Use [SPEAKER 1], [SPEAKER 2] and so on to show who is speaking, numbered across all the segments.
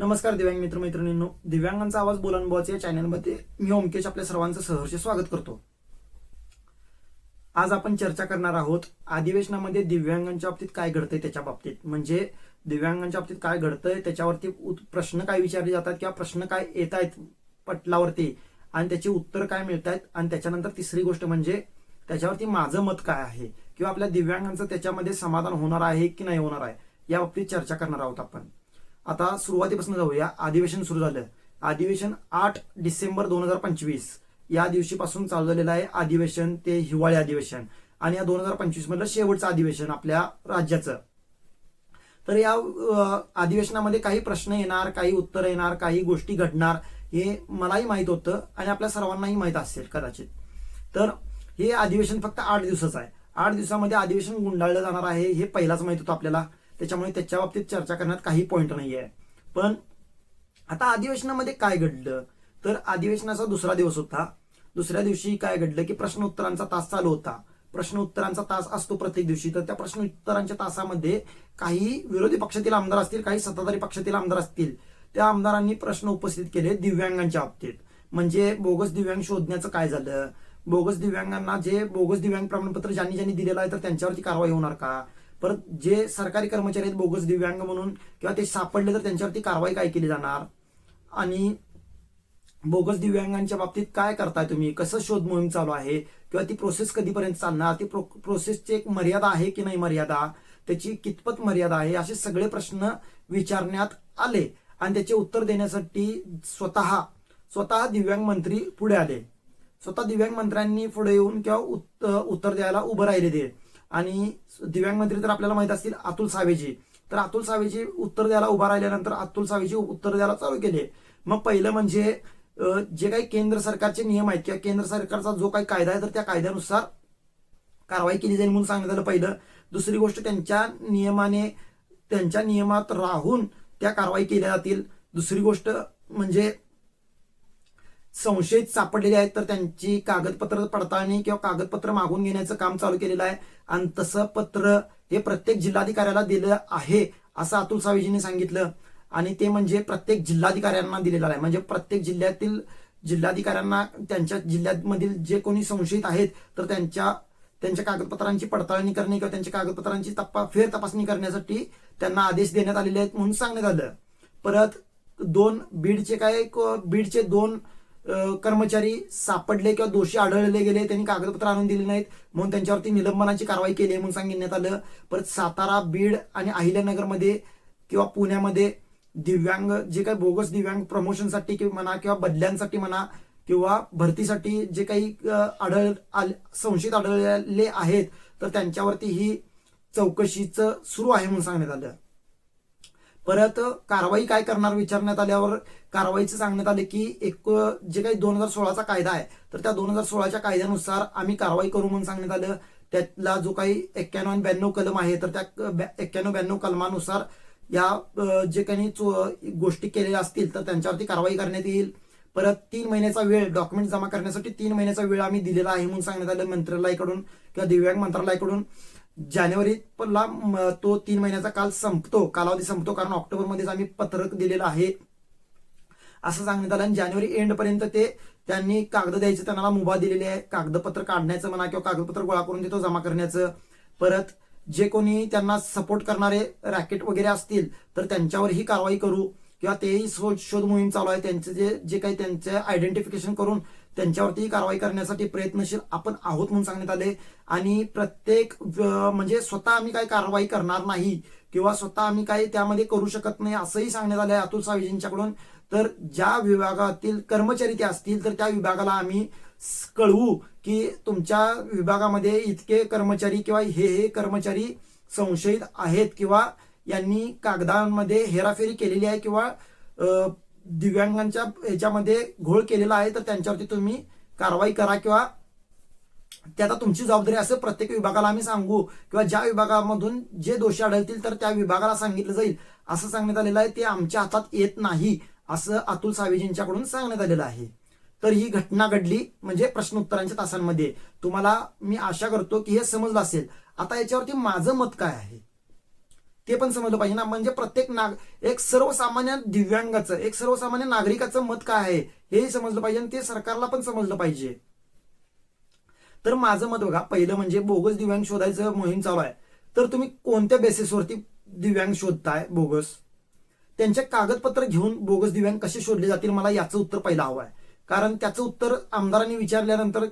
[SPEAKER 1] नमस्कार दिव्यांग मित्र मैत्रिणींनो दिव्यांगांचा आवाज बोलानुभवाचे या चॅनलमध्ये मी ओमकेश आपल्या सर्वांचं सहर्ष स्वागत करतो. आज आपण चर्चा करणार आहोत अधिवेशनामध्ये दिव्यांगांच्या बाबतीत काय घडतंय त्याच्या बाबतीत. म्हणजे दिव्यांगांच्या बाबतीत काय घडतंय त्याच्यावरती प्रश्न काय विचारले जातात किंवा प्रश्न काय येत आहेत पटलावरती आणि त्याची उत्तर काय मिळत आहेत आणि त्याच्यानंतर तिसरी गोष्ट म्हणजे त्याच्यावरती माझं मत काय आहे किंवा आपल्या दिव्यांगांचं त्याच्यामध्ये समाधान होणार आहे की नाही होणार आहे या बाबतीत चर्चा करणार आहोत आपण. आता सुरुवातीपासून जाऊया. अधिवेशन सुरू झालं. अधिवेशन आठ डिसेंबर दोन हजार पंचवीस. या दिवशीपासून चालू झालेलं आहे अधिवेशन ते हिवाळी अधिवेशन. आणि या दोन हजार पंचवीस मधलं शेवटचं अधिवेशन आपल्या राज्याचं. तर या अधिवेशनामध्ये काही प्रश्न येणार काही उत्तर येणार काही गोष्टी घडणार हे मलाही माहीत होतं आणि आपल्या सर्वांनाही माहीत असेल कदाचित. तर हे अधिवेशन फक्त आठ दिवसाचं आहे. आठ दिवसामध्ये अधिवेशन गुंडाळलं जाणार आहे हे पहिलाच माहीत होतं आपल्याला. त्याच्यामुळे त्याच्या बाबतीत चर्चा करण्यात काही पॉईंट नाही आहे पण आता अधिवेशनामध्ये काय घडलं? तर अधिवेशनाचा दुसरा दिवस होता. दुसऱ्या दिवशी काय घडलं की प्रश्न उत्तरांचा तास चालू होता. प्रश्न उत्तरांचा तास असतो प्रत्येक दिवशी. तर त्या प्रश्न उत्तरांच्या तासामध्ये काही विरोधी पक्षातील आमदार असतील काही सत्ताधारी पक्षातील आमदार असतील त्या आमदारांनी प्रश्न उपस्थित केले दिव्यांगांच्या बाबतीत. म्हणजे बोगस दिव्यांग शोधण्याचं काय झालं? बोगस दिव्यांगांना जे बोगस दिव्यांग प्रमाणपत्र ज्यांनी ज्यांनी दिलेलं आहे तर त्यांच्यावरती कारवाई होणार का? परत जे सरकारी कर्मचारी आहेत बोगस दिव्यांग म्हणून किंवा ते सापडले तर त्यांच्यावरती कारवाई काय केली जाणार? आणि बोगस दिव्यांगांच्या बाबतीत काय करताय तुम्ही? कसं शोध मोहीम चालू आहे? किंवा ती प्रोसेस कधीपर्यंत चालणार? ती प्रो- प्रोसेसची एक मर्यादा आहे की नाही मर्यादा? त्याची कितपत मर्यादा आहे? असे सगळे प्रश्न विचारण्यात आले. आणि त्याचे उत्तर देण्यासाठी स्वतः स्वतः दिव्यांग मंत्री पुढे आले. स्वतः दिव्यांग मंत्र्यांनी पुढे येऊन किंवा उत्तर द्यायला उभं राहिले ते. आणि दिव्यांग मंत्री तर आपल्याला माहीत असतील अतुल सावेजी. तर अतुल सावेजी उत्तर द्यायला उभा राहिल्यानंतर अतुल सावेजी उत्तर द्यायला चालू केले. मग पहिलं म्हणजे जे काही केंद्र सरकारचे नियम आहेत किंवा केंद्र सरकारचा जो काही कायदा आहे तर त्या कायद्यानुसार कारवाई केली जाईल म्हणून सांगण्यात आलं पहिलं. दुसरी गोष्ट त्यांच्या नियमाने त्यांच्या नियमात राहून त्या कारवाई केल्या जातील. दुसरी गोष्ट म्हणजे संशयित सापडलेले आहेत तर त्यांची कागदपत्र पडताळणी किंवा कागदपत्र मागून घेण्याचं काम चालू केलेलं आहे. आणि तसं पत्र हे प्रत्येक जिल्हाधिकाऱ्याला दिलं आहे असं अतुल सावेजींनी सांगितलं. आणि ते म्हणजे प्रत्येक जिल्हाधिकाऱ्यांना दिलेलं आहे. म्हणजे प्रत्येक जिल्ह्यातील जिल्हाधिकाऱ्यांना त्यांच्या जिल्ह्यामधील जे कोणी संशयित आहेत तर त्यांच्या त्यांच्या कागदपत्रांची पडताळणी करणे किंवा त्यांच्या कागदपत्रांची तपा फेर तपासणी करण्यासाठी त्यांना आदेश देण्यात आलेले आहेत म्हणून सांगण्यात आलं. परत दोन बीडचे काय बीडचे दोन कर्मचारी सापडले किंवा दोषी आढळले गेले त्यांनी कागदपत्र आणून दिली नाहीत म्हणून त्यांच्यावरती निलंबनाची कारवाई केली आहे म्हणून सांगण्यात आलं. परत सातारा बीड आणि अहिल्यानगरमध्ये किंवा पुण्यामध्ये दिव्यांग जे काही बोगस दिव्यांग प्रमोशनसाठी किंवा म्हणा किंवा बदल्यांसाठी म्हणा किंवा भरतीसाठी जे काही आढळ आल- संशयित आढळले आहेत तर त्यांच्यावरती ही चौकशीचं सुरू आहे म्हणून सांगण्यात आलं. परत कारवाई काय करणार विचारण्यात आल्यावर कारवाईचं सांगण्यात आले की एक जे काही दोन हजार सोळाचा कायदा आहे तर त्या दोन हजार सोळाच्या कायद्यानुसार आम्ही कारवाई करू म्हणून सांगण्यात आलं. त्यातला जो काही एक्क्याण्णव आणि ब्याण्णव कलम आहे तर त्या एक्क्याण्णव ब्याण्णव कलमानुसार या जे काही चो- गोष्टी केलेल्या असतील तर त्यांच्यावरती कारवाई करण्यात येईल. परत तीन महिन्याचा वेळ डॉक्युमेंट जमा करण्यासाठी तीन महिन्याचा वेळ आम्ही दिलेला आहे म्हणून सांगण्यात आलं मंत्रालयाकडून किंवा दिव्यांग मंत्रालयाकडून. जानेवारी ला म, तो तीन महिन्याचा काल संपतो कालावधी संपतो कारण ऑक्टोबरमध्येच आम्ही पत्रक दिलेलं आहे. असं सांगण्यात आलं आणि जानेवारी एंड पर्यंत ते त्यांनी कागद द्यायचे त्यांना मुभा दिलेली आहे. कागदपत्र काढण्याचं म्हणा किंवा कागदपत्र गोळा करून देतो जमा करण्याचं. परत जे कोणी त्यांना सपोर्ट करणारे रॅकेट वगैरे असतील तर त्यांच्यावर ही कारवाई करू. किंवा तेही शोध शोध मोहीम चालू आहे. त्यांचे जे जे काही त्यांचे आयडेंटिफिकेशन करून त्यांच्यावरती कारवाई करण्यासाठी प्रयत्नशील आपण आहोत म्हणून सांगण्यात आले. आणि प्रत्येक म्हणजे स्वतः आम्ही काही कारवाई करणार नाही किंवा स्वतः आम्ही काही त्यामध्ये करू शकत नाही असंही सांगण्यात आलं आहे अतुल सावेजींच्याकडून. तर ज्या विभागातील कर्मचारी ते असतील तर त्या विभागाला आम्ही कळवू की तुमच्या विभागामध्ये इतके कर्मचारी किंवा हे हे कर्मचारी संशयित आहेत किंवा यांनी कागदांमध्ये हेराफेरी केलेली आहे किंवा दिव्यांगांच्या ह्याच्यामध्ये घोळ केलेला आहे तर त्यांच्यावरती तुम्ही कारवाई करा किंवा ते आता तुमची जबाबदारी असं प्रत्येक विभागाला आम्ही सांगू किंवा ज्या विभागामधून जे दोषी आढळतील तर त्या विभागाला सांगितलं जाईल. असं सांगण्यात आलेलं आहे ते आमच्या हातात येत नाही असं अतुल सावेजींच्याकडून सांगण्यात आलेलं आहे. तर ही घटना घडली म्हणजे प्रश्न उत्तरांच्या तासांमध्ये. तुम्हाला मी आशा करतो की हे समजलं असेल. आता याच्यावरती माझं मत काय आहे? ते पण समजलं पाहिजे ना. म्हणजे प्रत्येक नाग एक सर्वसामान्य दिव्यांगाचं एक सर्वसामान्य नागरिकाचं मत काय आहे हेही समजलं पाहिजे आणि ते सरकारला पण समजलं पाहिजे. तर माझं मत बघा पहिलं म्हणजे बोगस दिव्यांग शोधायचं मोहीम चालू आहे. तर तुम्ही कोणत्या बेसिसवरती दिव्यांग शोधताय बोगस? त्यांचे कागदपत्र घेऊन बोगस दिव्यांग कसे शोधले जातील? मला याचं उत्तर पहिलं हवं आहे. कारण त्याचं उत्तर आमदारांनी विचारल्यानंतर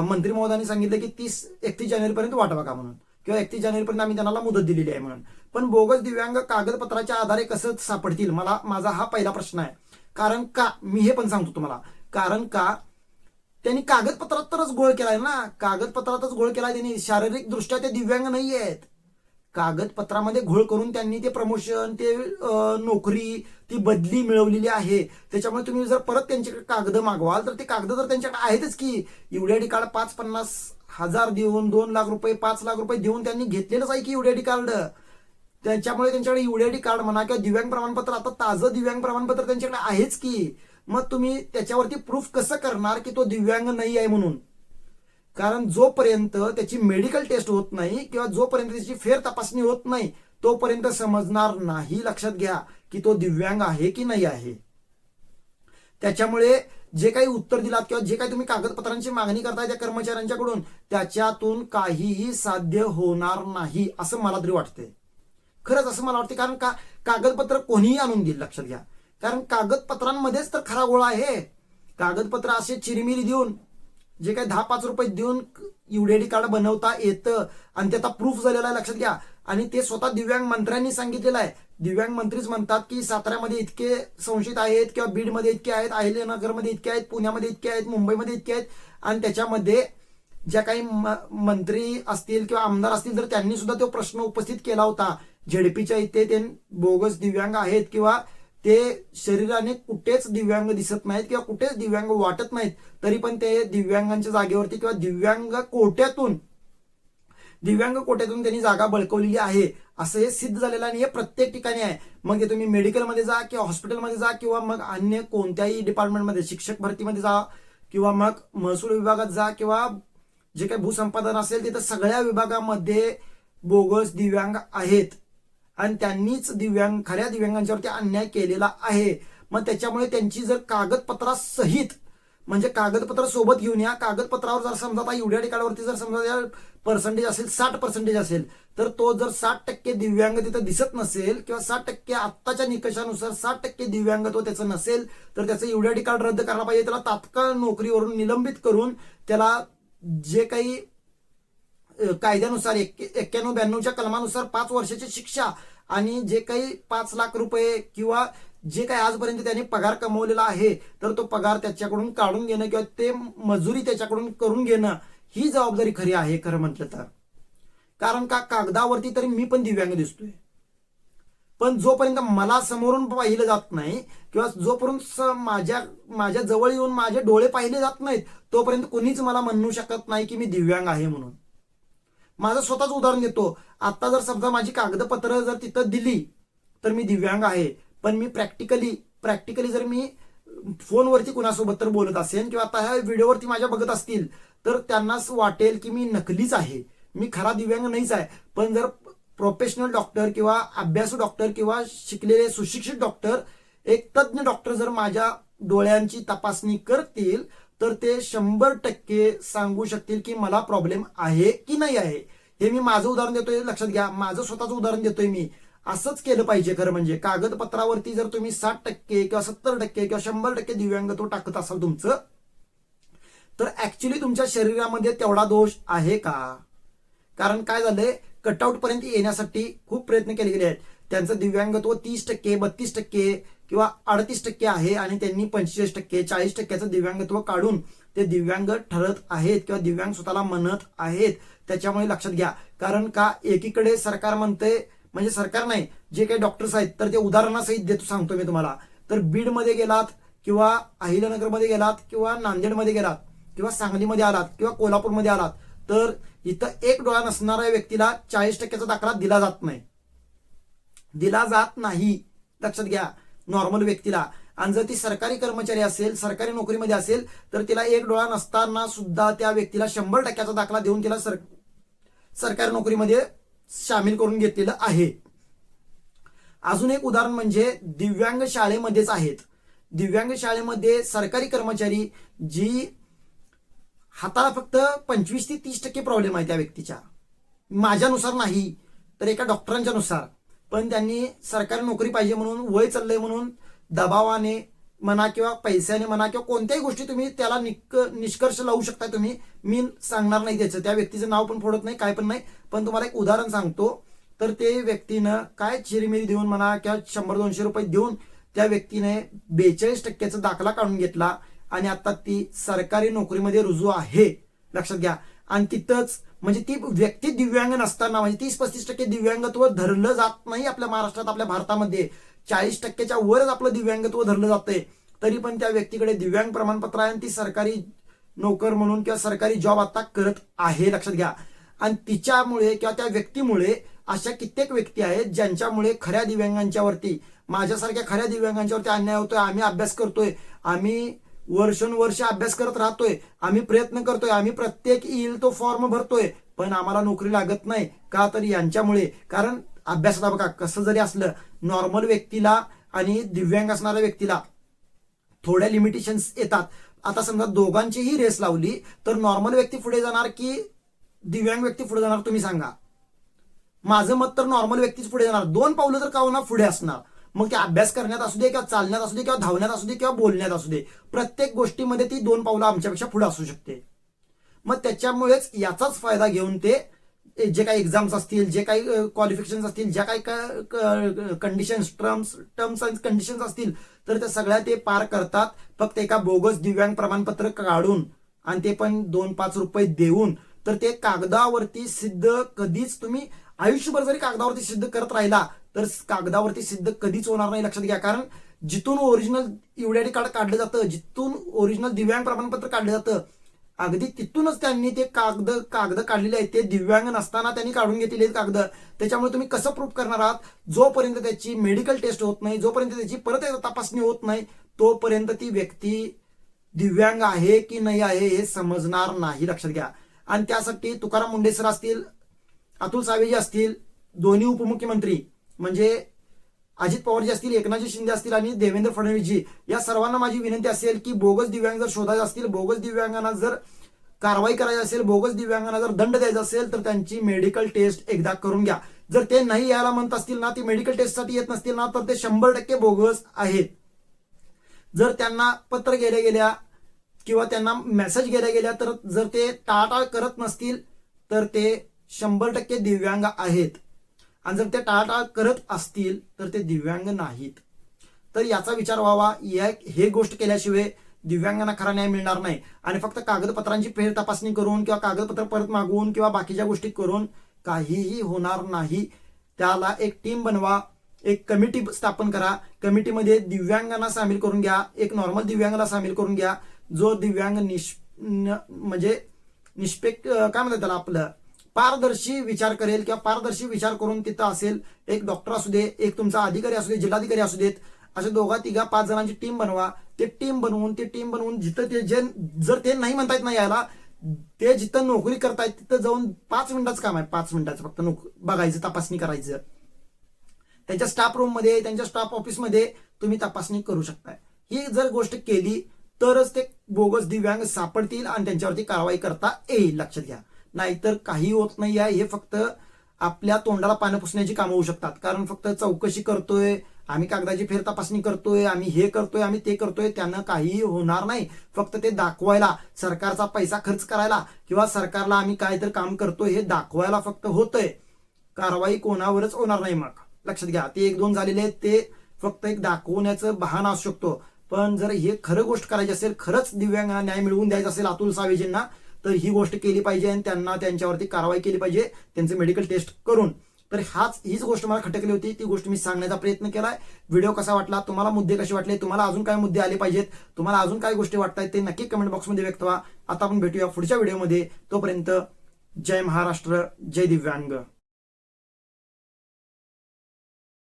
[SPEAKER 1] मंत्री महोदयांनी सांगितलं की तीस एकतीस जानेवारीपर्यंत वाटावा का म्हणून? किंवा एकतीस जानेवारीपर्यंत आम्ही त्यांना मुदत दिलेली आहे म्हणून. पण बोगस दिव्यांग कागदपत्राच्या आधारे कसं सापडतील? मला माझा हा पहिला प्रश्न आहे. कारण का? मी हे पण सांगतो तुम्हाला. कारण का? त्यांनी कागदपत्रात तरच गोळ केलाय ना. कागदपत्रातच गोळ केलाय त्यांनी. शारीरिक दृष्ट्या ते दिव्यांग नाही आहेत कागदपत्रामध्ये घोळ करून त्यांनी ते प्रमोशन ते नोकरी ती बदली मिळवलेली आहे. त्याच्यामुळे तुम्ही जर परत त्यांच्याकडे कागद मागवाल तर ते कागद तर त्यांच्याकडे आहेतच की. एवढ्या कार्ड पाच पन्नास हजार देऊन दोन लाख रुपये पाच लाख रुपये देऊन त्यांनी घेतलेलंच आहे की युडीआयडी कार्ड त्याच्यामुळे त्यांच्याकडे युडीआयडी कार्ड म्हणा किंवा दिव्यांग प्रमाणपत्र आता ताजं दिव्यांग प्रमाणपत्र त्यांच्याकडे आहेच की. मग तुम्ही त्याच्यावरती प्रूफ कसं करणार की तो दिव्यांग नाही आहे म्हणून? कारण जोपर्यंत त्याची मेडिकल टेस्ट होत नाही किंवा जोपर्यंत त्याची फेर तपासणी होत नाही तोपर्यंत समजणार नाही. लक्षात घ्या की तो दिव्यांग आहे की नाही आहे. त्याच्यामुळे जे काही उत्तर दिलात किंवा जे काही तुम्ही कागदपत्रांची मागणी करताय त्या कर्मचाऱ्यांच्याकडून त्याच्यातून काहीही साध्य होणार नाही असं मला तरी वाटतंय. खरंच असं मला वाटतं कारण का कागदपत्र कोणीही आणून देईल लक्षात घ्या. कारण कागदपत्रांमध्येच तर खरा गोळा आहे. कागदपत्र असे चिरीमिरी देऊन जे काही दहा पाच रुपये देऊन युडीआयडी कार्ड बनवता येतं आणि त्याचा प्रूफ झालेला आहे लक्षात घ्या. आणि ते स्वतः दिव्यांग मंत्र्यांनी सांगितलेलं आहे. दिव्यांग मंत्रीच म्हणतात की साताऱ्यामध्ये इतके संशयित आहेत किंवा बीडमध्ये इतके आहेत अहिल्यानगरमध्ये इतके आहेत पुण्यामध्ये इतके आहेत मुंबईमध्ये इतके आहेत. आणि त्याच्यामध्ये ज्या काही म- मंत्री असतील किंवा आमदार असतील तर त्यांनी सुद्धा तो प्रश्न उपस्थित केला होता. झेडपीच्या इथे ते बोगस दिव्यांग आहेत किंवा ते शरीराने कुठेच दिव्यांग दिसत नाहीत किंवा कुठेच दिव्यांग वाटत नाहीत तरी पण ते दिव्यांगांच्या जागेवरती किंवा दिव्यांग कोट्यातून दिव्यांग कोट्यातून त्यांनी जागा बळकवलेली आहे असं हे सिद्ध झालेलं आहे आणि हे प्रत्येक ठिकाणी आहे. मग हे तुम्ही मेडिकलमध्ये जा किंवा हॉस्पिटलमध्ये जा किंवा मग अन्य कोणत्याही डिपार्टमेंटमध्ये शिक्षक भरतीमध्ये जा किंवा मग महसूल विभागात जा किंवा जे काही भूसंपादन असेल तिथं सगळ्या विभागामध्ये बोगस दिव्यांग आहेत. आणि त्यांनीच दिव्यांग खऱ्या दिव्यांगांच्यावरती अन्याय केलेला आहे. मग त्याच्यामुळे त्यांची जर कागदपत्रासहित म्हणजे कागदपत्र सोबत घेऊन या कागदपत्रावर जर समजा आता एवढ्या ठिकाणावरती जर समजा पर्सेंटेज असेल साठ पर्सेंटेज असेल तर तो जर साठ टक्के दिव्यांग तिथं दिसत नसेल किंवा साठ टक्के आत्ताच्या निकषानुसार साठ टक्के दिव्यांग तो त्याचं नसेल तर त्याचं एवढ्या कार्ड रद्द करायला पाहिजे त्याला तात्काळ नोकरीवरून निलंबित करून त्याला जे काही कायद्यानुसार एक्क्याण्णव ब्याण्णवच्या कलमानुसार पाच वर्षाची शिक्षा आणि जे काही पाच लाख रुपये किंवा जे काही आजपर्यंत त्याने पगार कमवलेला आहे तर तो पगार त्याच्याकडून काढून घेणं किंवा ते मजुरी त्याच्याकडून करून घेणं ही जबाबदारी खरी आहे खरं म्हटलं तर. कारण का कागदावरती तरी मी पण दिव्यांग दिसतोय. पण जोपर्यंत मला समोरून पाहिलं जात नाही किंवा जोपर्यंत माझ्या माझ्या जवळ येऊन माझे डोळे पाहिले जात नाहीत तोपर्यंत कोणीच मला म्हणू शकत नाही की मी दिव्यांग आहे म्हणून. माझं स्वतःच उदाहरण देतो. आता जर समजा माझी कागदपत्र जर तिथं दिली तर मी दिव्यांग आहे. पण मी प्रॅक्टिकली प्रॅक्टिकली जर मी फोनवरती कुणासोबत तर बोलत असेल किंवा आता ह्या व्हिडिओवरती माझ्या बघत असतील तर त्यांनाच वाटेल की मी नकलीच आहे. मी खरा दिव्यांग नाहीच आहे. पण जर प्रोफेशनल डॉक्टर किंवा अभ्यासू डॉक्टर किंवा शिकलेले सुशिक्षित डॉक्टर एक तज्ज्ञ डॉक्टर जर माझ्या डोळ्यांची तपासणी करतील तर ते शंभर टक्के सांगू शकतील की मला प्रॉब्लेम आहे की नाही आहे. हे मी माझं उदाहरण देतोय लक्षात घ्या. माझं स्वतःचं उदाहरण देतोय मी. असंच केलं पाहिजे खरं म्हणजे. कागदपत्रावरती जर तुम्ही साठ टक्के किंवा सत्तर टक्के किंवा शंभर टक्के दिव्यांगत्व टाकत असाल तुमचं तर ऍक्च्युली तुमच्या शरीरामध्ये तेवढा दोष आहे का? कारण काय झालंय? कटआउट पर्यंत येण्यासाठी खूप प्रयत्न केले गेले आहेत. त्यांचं दिव्यांगत्व तीस टक्के बत्तीस टक्के किंवा अडतीस टक्के आहे आणि त्यांनी पंचेचाळीस टक्के चाळीस टक्क्याचं दिव्यांगत्व काढून ते दिव्यांग ठरत आहेत किंवा दिव्यांग स्वतःला म्हणत आहेत. त्याच्यामुळे लक्षात घ्या. कारण का? एकीकडे सरकार म्हणते म्हणजे सरकार नाही जे काही डॉक्टर्स आहेत तर ते उदाहरणासहित देतो सांगतो मी तुम्हाला. तर बीडमध्ये गेलात किंवा अहिल्यानगरमध्ये गेलात किंवा नांदेडमध्ये गेलात किंवा सांगलीमध्ये आलात किंवा कोल्हापूरमध्ये आलात तर इथं एक डोळा नसणाऱ्या व्यक्तीला चाळीस टक्क्याचा दाखला दिला जात नाही. दिला जात नाही. लक्षात घ्या नॉर्मल व्यक्तीला. आणि जर ती सरकारी कर्मचारी असेल सरकारी नोकरीमध्ये असेल तर तिला एक डोळा नसताना सुद्धा त्या व्यक्तीला शंभर टक्क्याचा दाखला देऊन तिला सर सरकारी नोकरीमध्ये सामील करून घेतलेलं आहे. अजून एक उदाहरण म्हणजे दिव्यांग शाळेमध्येच आहेत. दिव्यांग शाळेमध्ये सरकारी कर्मचारी जी हाताला फक्त पंचवीस ते तीस टक्के प्रॉब्लेम आहे त्या व्यक्तीच्या. माझ्यानुसार नाही तर एका डॉक्टरांच्या नुसार. पण त्यांनी सरकारी नोकरी पाहिजे म्हणून वय चाललंय म्हणून दबावाने म्हणा किंवा पैशाने म्हणा किंवा कोणत्याही गोष्टी तुम्ही त्याला निक निष्कर्ष लावू शकता तुम्ही. मी सांगणार नाही त्याचं. त्या व्यक्तीचं नाव पण फोडत नाही काय पण नाही. पण तुम्हाला एक उदाहरण सांगतो. तर ते व्यक्तीनं काय चिरमिरी देऊन म्हणा किंवा शंभर दोनशे रुपये देऊन त्या व्यक्तीने बेचाळीस टक्क्याचा दाखला काढून घेतला आणि आता ती सरकारी नोकरीमध्ये रुजू आहे. लक्षात घ्या. आणि तिथंच म्हणजे ती व्यक्ती दिव्यांग नसताना म्हणजे तीस पस्तीस टक्के दिव्यांगत्व धरलं जात नाही आपल्या महाराष्ट्रात आपल्या भारतामध्ये. चाळीस टक्क्याच्या वरच आपलं दिव्यांगत्व धरलं जातंय. तरी पण त्या व्यक्तीकडे दिव्यांग प्रमाणपत्र आहे आणि ती सरकारी नोकर म्हणून किंवा सरकारी जॉब आता करत आहे लक्षात घ्या. आणि तिच्यामुळे किंवा त्या व्यक्तीमुळे अशा कित्येक व्यक्ती आहेत ज्यांच्यामुळे खऱ्या दिव्यांगांच्यावरती माझ्यासारख्या खऱ्या दिव्यांगांच्यावरती अन्याय होतोय आम्ही अभ्यास करतोय. आम्ही वर्षानुवर्ष अभ्यास करत राहतोय. आम्ही प्रयत्न करतोय. आम्ही प्रत्येक येईल तो फॉर्म भरतोय. पण आम्हाला नोकरी लागत नाही. का तर यांच्यामुळे. कारण अभ्यासाला बघा कसं जरी असलं नॉर्मल व्यक्तीला आणि दिव्यांग असणाऱ्या व्यक्तीला थोड्या लिमिटेशन्स येतात. आता समजा दोघांचीही रेस लावली तर नॉर्मल व्यक्ती पुढे जाणार की दिव्यांग व्यक्ती पुढे जाणार तुम्ही सांगा. माझं मत तर नॉर्मल व्यक्तीच पुढे जाणार. दोन पावलं तर का पुढे असणार. मग ते अभ्यास करण्यात असू दे किंवा चालण्यात असू दे किंवा धावण्यात असू दे किंवा बोलण्यात असू दे प्रत्येक गोष्टीमध्ये ती दोन पावलं आमच्यापेक्षा पुढे असू शकते. मग त्याच्यामुळेच याचाच फायदा घेऊन ते जे काही एक्झाम्स असतील जे काही क्वालिफिकेशन असतील ज्या काही conditions terms terms and conditions असतील तर त्या सगळ्या ते पार करतात फक्त एका बोगस दिव्यांग प्रमाणपत्र काढून आणि ते पण दोन पाच रुपये देऊन तर ते कागदावरती सिद्ध कधीच तुम्ही आयुष्यभर जरी कागदावरती सिद्ध करत राहिला तर कागदावरती सिद्ध कधीच होणार नाही लक्षात घ्या. कारण जिथून ओरिजिनल युडॅडी कार्ड काढलं जातं जिथून ओरिजिनल दिव्यांग प्रमाणपत्र काढलं जातं अगदी तिथूनच त्यांनी ते कागद कागद काढलेले आहेत. ते दिव्यांग नसताना त्यांनी काढून घेतलेले आहेत कागद. त्याच्यामुळे तुम्ही कसं प्रूफ करणार आहात? जोपर्यंत त्याची मेडिकल टेस्ट होत नाही जोपर्यंत त्याची परत एकदा तपासणी होत नाही तोपर्यंत ती व्यक्ती दिव्यांग आहे की नाही आहे हे समजणार नाही लक्षात घ्या. आणि त्यासाठी तुकाराम मुंडे सर असतील अतुल सावेजी असतील दोन्ही उपमुख्यमंत्री म्हणजे अजित पवारजी असतील एकनाथजी शिंदे असतील आणि देवेंद्र फडणवीसजी या सर्वांना माझी विनंती असेल की बोगस दिव्यांग जर शोधायचे असतील बोगस दिव्यांगांना जर कारवाई करायची असेल बोगस दिव्यांगांना जर दंड द्यायचा असेल तर त्यांची मेडिकल टेस्ट एकदा करून घ्या. जर ते नाही यायला म्हणत असतील ना ते मेडिकल टेस्टसाठी येत नसतील ना तर ते शंभर टक्के बोगस आहेत. जर त्यांना पत्र गेल्या गेल्या किंवा त्यांना मेसेज गेल्या गेल्या तर जर ते टाळाटाळ करत नसतील तर ते शंभर टक्के दिव्यांग आहेत. आणि जर ते टाळाटाळ करत असतील तर ते दिव्यांग नाहीत. तर याचा विचार व्हावा या हे गोष्ट केल्याशिवाय दिव्यांगांना खरा न्याय मिळणार नाही. आणि फक्त कागदपत्रांची फेर तपासणी करून किंवा कागदपत्र परत मागवून किंवा बाकीच्या गोष्टी करून काहीही होणार नाही. त्याला एक टीम बनवा एक कमिटी स्थापन करा. कमिटीमध्ये दिव्यांगांना सामील करून घ्या. एक नॉर्मल दिव्यांगाला सामील करून घ्या. जो दिव्यांग निष न- म्हणजे निष्पेक्ष काय म्हणतात त्याला आपलं? पारदर्शी विचार करेल किंवा पारदर्शी विचार करून तिथं असेल एक डॉक्टर असू दे एक तुमचा अधिकारी असू दे जिल्हाधिकारी असू देत अशा दोघा तिघा पाच जणांची टीम बनवा. ते टीम बनवून ते टीम बनवून जिथं ते जे जर ते नाही म्हणतायत ना यायला ते जिथं नोकरी करतायत तिथं जाऊन पाच मिनिटाचं काम आहे पाच मिनिटाचं फक्त बघायचं तपासणी करायचं. त्यांच्या स्टाफ रूममध्ये त्यांच्या स्टाफ ऑफिसमध्ये तुम्ही तपासणी करू शकताय. ही जर गोष्ट केली तरच ते बोगस दिव्यांग सापडतील आणि त्यांच्यावरती कारवाई करता येईल लक्षात घ्या. नाहीतर काही होत नाही आहे. हे फक्त आपल्या तोंडाला पानं पुसण्याची कामं होऊ शकतात. कारण फक्त चौकशी करतोय आम्ही कागदाची फेर तपासणी करतोय आम्ही हे करतोय आम्ही ते करतोय त्यानं काहीही होणार नाही. फक्त ते दाखवायला सरकारचा पैसा खर्च करायला किंवा सरकारला आम्ही काय तर काम करतोय हे दाखवायला फक्त होतंय. कारवाई कोणावरच होणार नाही मग. लक्षात घ्या ते एक दोन झालेले आहेत ते फक्त एक दाखवण्याचं बहाण असू शकतो. पण जर हे खरं गोष्ट करायची असेल खरंच दिव्यांगांना न्याय मिळवून द्यायचा असेल अतुल सावेजींना तर ही गोष्ट केली पाहिजे आणि त्यांना त्यांच्यावरती कारवाई केली पाहिजे त्यांचे मेडिकल टेस्ट करून. तर हाच हीच गोष्ट मला खटकली होती ती गोष्ट मी सांगण्याचा प्रयत्न केलाय. व्हिडिओ कसा वाटला तुम्हाला मुद्दे कसे वाटले तुम्हाला अजून काय मुद्दे आले पाहिजेत तुम्हाला अजून काय गोष्टी वाटतायत ते नक्की कमेंट बॉक्समध्ये व्यक्त व्हा. आता आपण भेटूया पुढच्या व्हिडिओमध्ये तोपर्यंत जय महाराष्ट्र जय दिव्यांग.